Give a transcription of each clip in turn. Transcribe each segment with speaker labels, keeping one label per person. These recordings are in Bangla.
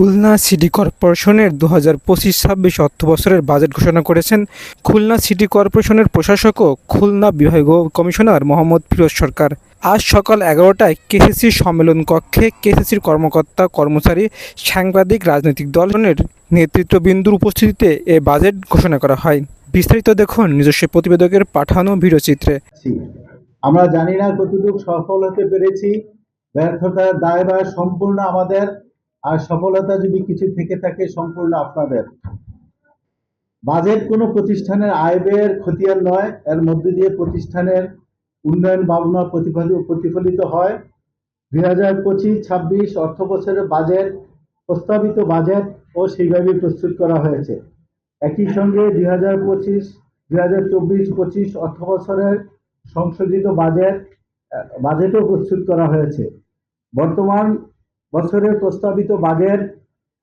Speaker 1: খুলনা সিটি কর্পোরেশনের দু হাজার পঁচিশ ছাব্বিশ অর্থ বছরের বাজেট ঘোষণা করেছেন খুলনা সিটি কর্পোরেশনের প্রশাসক ও খুলনা বিভাগীয় কমিশনার মোহাম্মদ ফিরোজ সরকার আজ সকাল এগারোটায় কেসিসি সম্মেলন কক্ষে কেসিসির কর্মকর্তা, কর্মচারী, সাংবাদিক, রাজনৈতিক দলের নেতৃত্ববিন্দুর উপস্থিতিতে এ বাজেট ঘোষণা করা হয় বিস্তারিত দেখুন নিজস্ব প্রতিবেদকের পাঠানো ভিডিওচিত্রে।
Speaker 2: আমরা জানি না কতটুকু সফল হতে পেরেছি, ব্যর্থতার দায়ভার সম্পূর্ণ আমাদের আর সফলতা যদি কিছু থেকে থাকে সম্পূর্ণ আপনাদের। বাজেট কোনো প্রতিষ্ঠানের আয় ব্যয়ের খতিয়ান নয়, এর মধ্যে দিয়ে প্রতিষ্ঠানের উন্নয়ন ভাবনা প্রতিফলিত প্রতিফলিত হয়। দুই হাজার পঁচিশ, ছাব্বিশ অর্থ বছরের বাজেট, প্রস্তাবিত বাজেট ও সেইভাবে প্রস্তুত করা হয়েছে। একই সঙ্গে দুই হাজার পঁচিশ, দুই হাজার চব্বিশ, পঁচিশ অর্থ বছরের সংশোধিত বাজেট, বাজেটও প্রস্তুত করা হয়েছে। বর্তমান বছরের প্রস্তাবিত বাজেট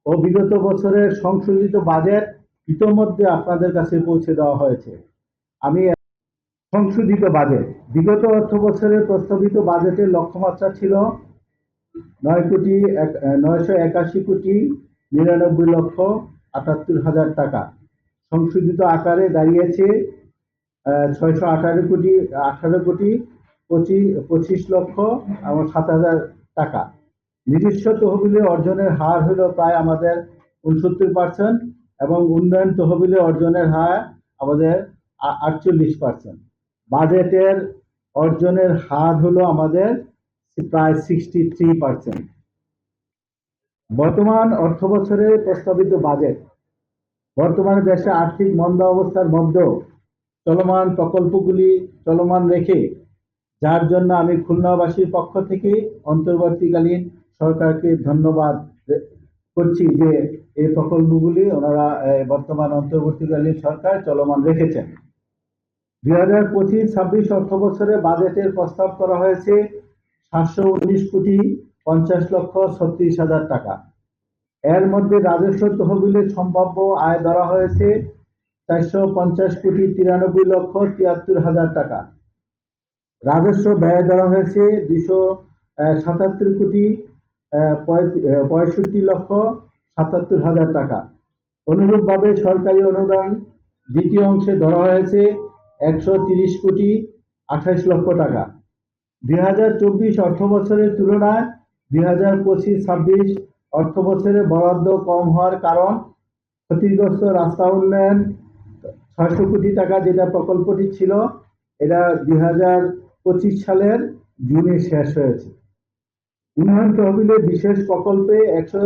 Speaker 2: ও বিগত বছরের সংশোধিত বাজেট ইতোমধ্যে আপনাদের কাছে পৌঁছে দেওয়া হয়েছে। আমি সংশোধিত বাজেট। বিগত অর্থ বছরের প্রস্তাবিত বাজেটের লক্ষ্যমাত্রা ছিল নয় কোটি নয়শো একাশি কোটি নিরানব্বই লক্ষ আটাত্তর হাজার টাকা। সংশোধিত আকারে দাঁড়িয়েছে ছয়শো আঠারো কোটি আঠারো কোটি পঁচিশ পঁচিশ লক্ষ এবং সাত হাজার টাকা। নিজস্ব তহবিলে অর্জনের হার হলো প্রায় আমাদের উনসত্তর পার্সেন্ট এবং উন্নয়ন তহবিলে অর্জনের হার আমাদের আটচল্লিশ পার্সেন্ট বাজেটের অর্জনের হার হলো আমাদের প্রায় সিক্সটি থ্রি পার্সেন্ট বর্তমান অর্থ বছরের প্রস্তাবিত বাজেট, বর্তমানে দেশে আর্থিক মন্দা অবস্থার মধ্যেও চলমান প্রকল্পগুলি চলমান রেখে, যার জন্য আমি খুলনাবাসীর পক্ষ থেকে অন্তর্বর্তীকালীন সরকারকে ধন্যবাদ করছি যে এই প্রকল্পগুলি ওনারা বর্তমান অন্তর্বর্তীকালীন সরকার চলমান রেখেছেন। দুই হাজার পঁচিশ ছাব্বিশ অর্থ বছরে বাজেটের প্রস্তাব করা হয়েছে সাতশো উনিশ কোটি পঞ্চাশ লক্ষ ছত্রিশ হাজার টাকা। এর মধ্যে রাজস্ব তহবিলের সম্ভাব্য আয় ধরা হয়েছে চারশো পঞ্চাশ কোটি তিরানব্বই লক্ষ তিয়াত্তর হাজার টাকা। রাজস্ব ব্যয় ধরা হয়েছে দুশো সাতাত্তর কোটি পঁয়ষট্টি লক্ষ সাতাত্তর হাজার টাকা। অনুরূপভাবে সরকারি অনুদান দ্বিতীয় অংশে ধরা হয়েছে একশো তিরিশ কোটি আঠাশ লক্ষ টাকা। দুই হাজার চব্বিশ অর্থ বছরের তুলনায় দুই হাজার পঁচিশ ছাব্বিশ অর্থ বছরে বরাদ্দ কম হওয়ার কারণ ক্ষতিগ্রস্ত রাস্তা উন্নয়ন ছয়শো কোটি টাকা যেটা প্রকল্পটি ছিল, এটা দুই হাজার পঁচিশ সালের জুনে শেষ হয়েছে। উন্নয়ন তহবিলের বিশেষ প্রকল্পে একশো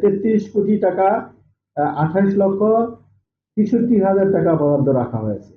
Speaker 2: তেত্রিশ কোটি টাকা আঠাশ লক্ষ, তেষট্টি হাজার টাকা বরাদ্দ রাখা হয়েছে।